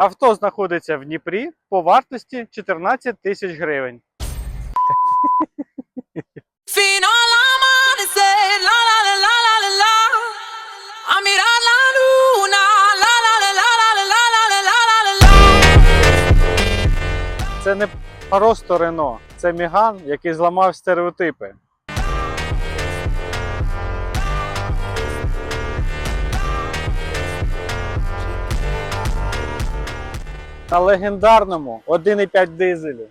Авто знаходиться в Дніпрі по вартості 14 тисяч гривень. Це не просто Рено, це міган, який зламав стереотипи. На легендарному 1,5 дизелі.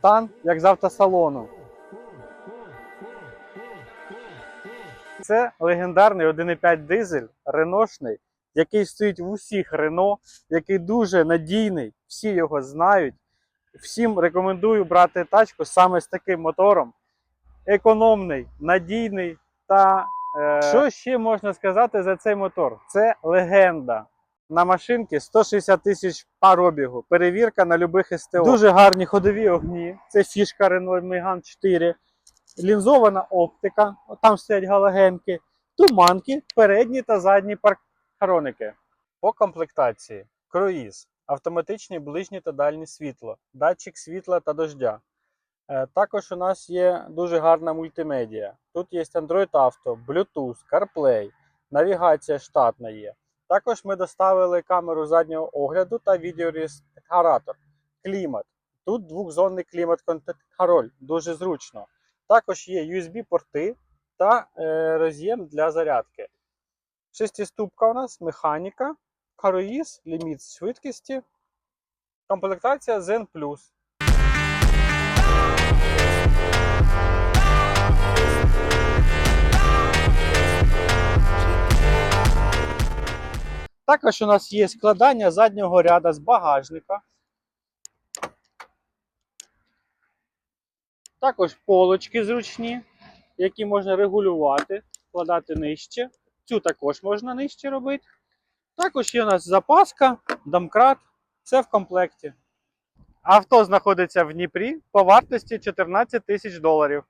Тан, як з автосалону. Це легендарний 1,5 дизель реношний, який стоїть в усіх Рено, який дуже надійний, всі його знають. Всім рекомендую брати тачку саме з таким мотором. Економний, надійний та е, що ще можна сказати за цей мотор? Це легенда. На машинці 160 тисяч пробігу. Перевірка на любих СТО. Дуже гарні ходові огні. Це фішка Renault Megane 4. Лінзована оптика. Там стоять галогенки. Туманки, передні та задні парктроники. По комплектації: круїз, автоматичні ближні та дальні світло, датчик світла та дождя. Е, Також у нас є дуже гарна мультимедіа. Тут є Android Auto, Bluetooth, CarPlay, навігація штатна є. Також ми доставили камеру заднього огляду та відеореєстратор, клімат. Тут двохзонний клімат-контроль, дуже зручно. Також є USB-порти та е, роз'єм для зарядки. Шестиступка у нас, механіка, круїз, ліміт швидкості, комплектація Zen Plus. Також у нас є складання заднього ряду з багажника. Також полочки зручні, які можна регулювати, складати нижче. Цю також можна нижче робити. Також є у нас запаска, домкрат, все в комплекті. Авто знаходиться в Дніпрі по вартості 14 тисяч доларів.